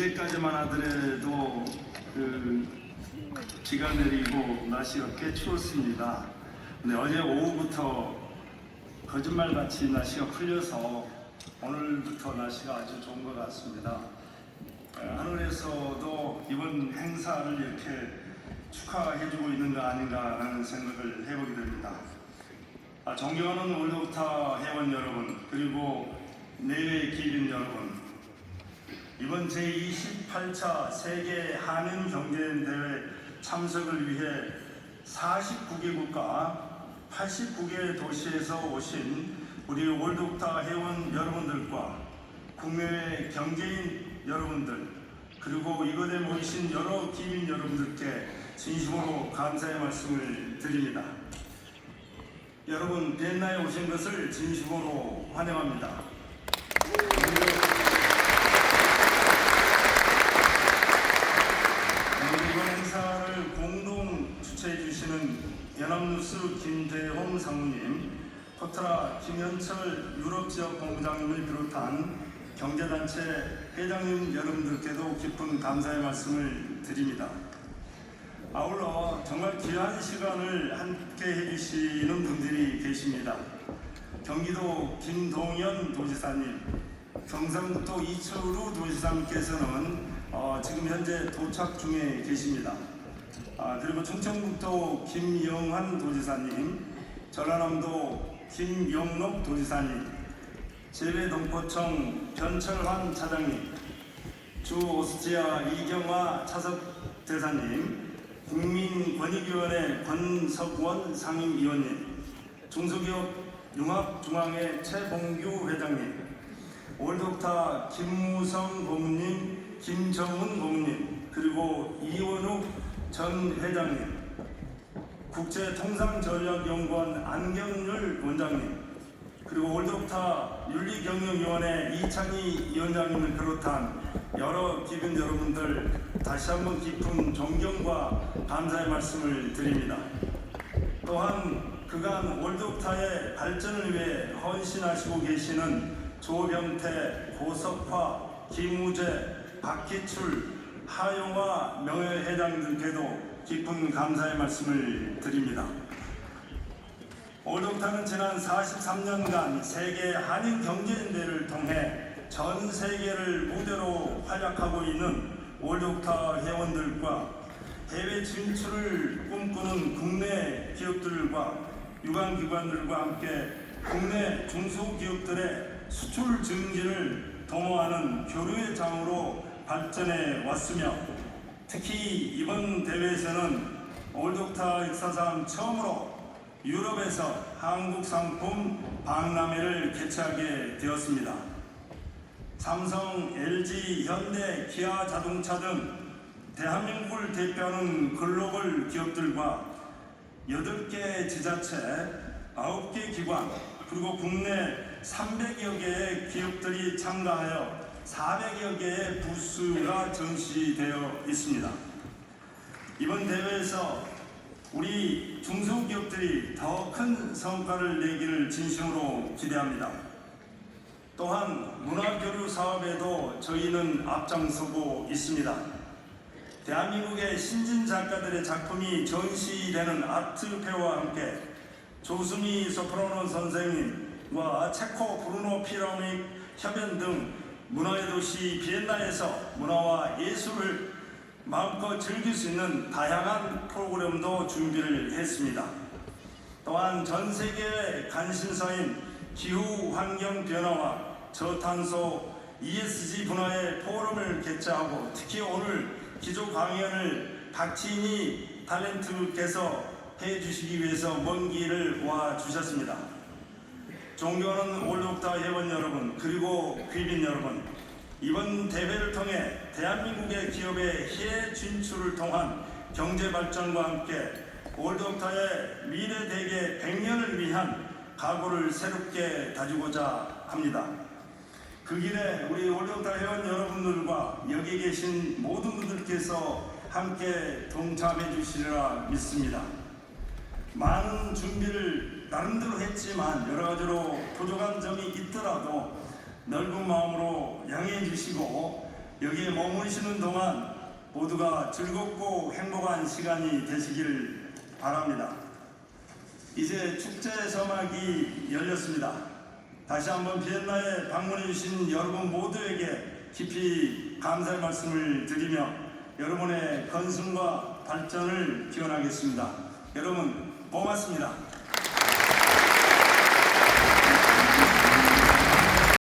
어제까지만 하더라도 그 비가 내리고 날씨가 꽤 추웠습니다. 근데 어제 오후부터 거짓말같이 날씨가 풀려서 오늘부터 날씨가 아주 좋은 것 같습니다. 에, 하늘에서도 이번 행사를 이렇게 축하해주고 있는 거 아닌가라는 생각을 해보게 됩니다. 아, 존경하는 올드오타 회원 여러분 그리고 내외 기빈 여러분 이번 제28차 세계 한인 경제인 대회 참석을 위해 49개국과 89개 도시에서 오신 우리 올드오타 회원 여러분들과 국내외 경제인 여러분들 그리고 이곳에 모이신 여러 기민 여러분들께 진심으로 감사의 말씀을 드립니다. 여러분 비엔나에 오신 것을 진심으로 환영합니다. 오늘 이번 행사를 공동 주최해 주시는 연합뉴스 김대홍 상무님, 포트라 김현철 유럽지역 본부장님을 비롯한 경제단체 회장님 여러분들께도 깊은 감사의 말씀을 드립니다. 아울러 정말 귀한 시간을 함께 해주시는 분들이 계십니다. 경기도 김동연 도지사님, 경상북도 이철우 도지사님께서는 어, 지금 현재 도착 중에 계십니다. 아, 그리고 충청북도 김영환 도지사님, 전라남도 김영록 도지사님, 재래동포청 변철환 차장님, 주 오스트리아 이경화 차석 대사님, 국민권익위원회 권석원 상임위원님, 중소기업 융합중앙회 최봉규 회장님, 올드옥타 김무성 고문님, 김정훈 고문님, 그리고 이원욱 전 회장님, 국제통상전략연구원 안경률 원장님, 그리고 올드옥타 윤리경영위원회 이창희 위원장님을 비롯한 여러 기금 여러분들 다시 한번 깊은 존경과 감사의 말씀을 드립니다. 또한 그간 올드옥타의 발전을 위해 헌신하시고 계시는 조병태, 고석화, 김우재, 박기출, 하용화 명예회장들께도 깊은 감사의 말씀을 드립니다. 올드옥타는 지난 43년간 세계 한인 경제인대를 통해 전 세계를 무대로 활약하고 있는 올드옥타 회원들과 해외 진출을 꿈꾸는 국내 기업들과 유관기관들과 함께 국내 중소기업들의 수출 증진을 도모하는 교류의 장으로 발전해 왔으며 특히 이번 대회에서는 올드옥타 역사상 처음으로 유럽에서 한국 상품 박람회를 개최하게 되었습니다. 삼성, LG, 현대, 기아 자동차 등 대한민국을 대표하는 글로벌 기업들과 8개 지자체, 9개 기관, 그리고 국내 300여 개의 기업들이 참가하여 400여 개의 부스가 전시되어 있습니다. 이번 대회에서 우리 중소기업들이 더 큰 성과를 내기를 진심으로 기대합니다. 또한 문화교류 사업에도 저희는 앞장서고 있습니다. 대한민국의 신진 작가들의 작품이 전시되는 아트페어와 함께 조수미 소프라노 선생님과 체코 브루노 피라믹 협연 등 문화의 도시 비엔나에서 문화와 예술을 마음껏 즐길 수 있는 다양한 프로그램도 준비를 했습니다. 또한 전 세계의 관심사인 기후 환경 변화와 저탄소 ESG 분야의 포럼을 개최하고 특히 오늘 기조 강연을 박진희 탤런트께서 해주시기 위해서 먼 길을 와 주셨습니다. 존경하는 올드옥타 회원 여러분 그리고 귀빈 여러분 이번 대회를 통해 대한민국의 기업의 해외 진출을 통한 경제 발전과 함께 올드옥타의 미래 대계 100년을 위한 각오를 새롭게 다지고자 합니다. 그 길에 우리 올드옥타 회원 여러분들과 여기 계신 모든 분들께서 함께 동참해 주시리라 믿습니다. 많은 준비를 나름대로 했지만 여러 가지로 부족한 점이 있더라도 넓은 마음으로 양해해 주시고 여기에 머무르시는 동안 모두가 즐겁고 행복한 시간이 되시길 바랍니다. 이제 축제 서막이 열렸습니다. 다시 한번 비엔나에 방문해 주신 여러분 모두에게 깊이 감사의 말씀을 드리며 여러분의 건승과 발전을 기원하겠습니다. 여러분 고맙습니다.